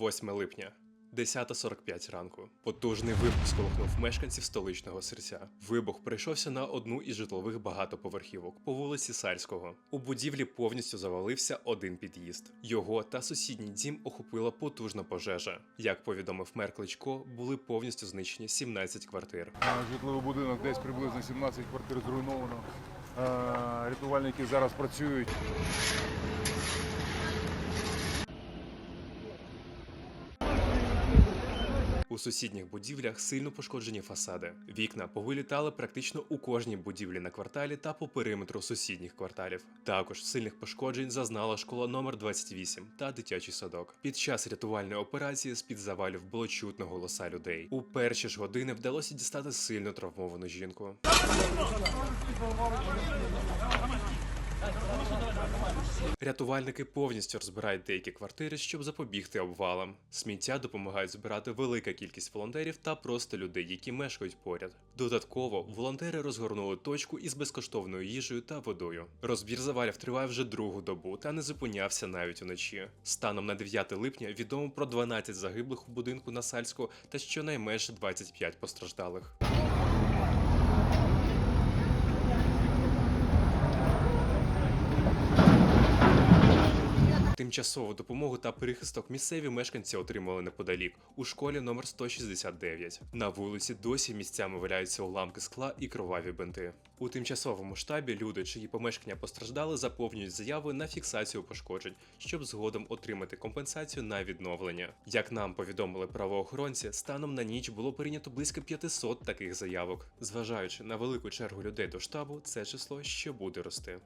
8 липня. 10.45 ранку. Потужний вибух сколихнув мешканців столичного серця. Вибух прийшовся на одну із житлових багатоповерхівок по вулиці Сальського. У будівлі повністю завалився один під'їзд. Його та сусідній дім охопила потужна пожежа. Як повідомив мер Кличко, були повністю знищені 17 квартир. Житловий будинок десь приблизно 17 квартир зруйновано. Рятувальники зараз працюють. Сусідніх будівлях сильно пошкоджені фасади. Вікна повилітали практично у кожній будівлі на кварталі та по периметру сусідніх кварталів. Також сильних пошкоджень зазнала школа номер 28 та дитячий садок. Під час рятувальної операції з під завалів було чутно голоса людей. У перші ж години вдалося дістати сильно травмовану жінку. Рятувальники повністю розбирають деякі квартири, щоб запобігти обвалам. Сміття допомагають збирати велика кількість волонтерів та просто людей, які мешкають поряд. Додатково волонтери розгорнули точку із безкоштовною їжею та водою. Розбір завалів триває вже другу добу та не зупинявся навіть уночі. Станом на 9 липня відомо про 12 загиблих у будинку на Сальську та щонайменше 25 постраждалих. Тимчасову допомогу та прихисток місцеві мешканці отримали неподалік у школі номер 169. На вулиці досі місцями валяються уламки скла і кроваві бинти. У тимчасовому штабі люди, чиї помешкання постраждали, заповнюють заяви на фіксацію пошкоджень, щоб згодом отримати компенсацію на відновлення. Як нам повідомили правоохоронці, станом на ніч було прийнято близько 500 таких заявок. Зважаючи на велику чергу людей до штабу, це число ще буде рости.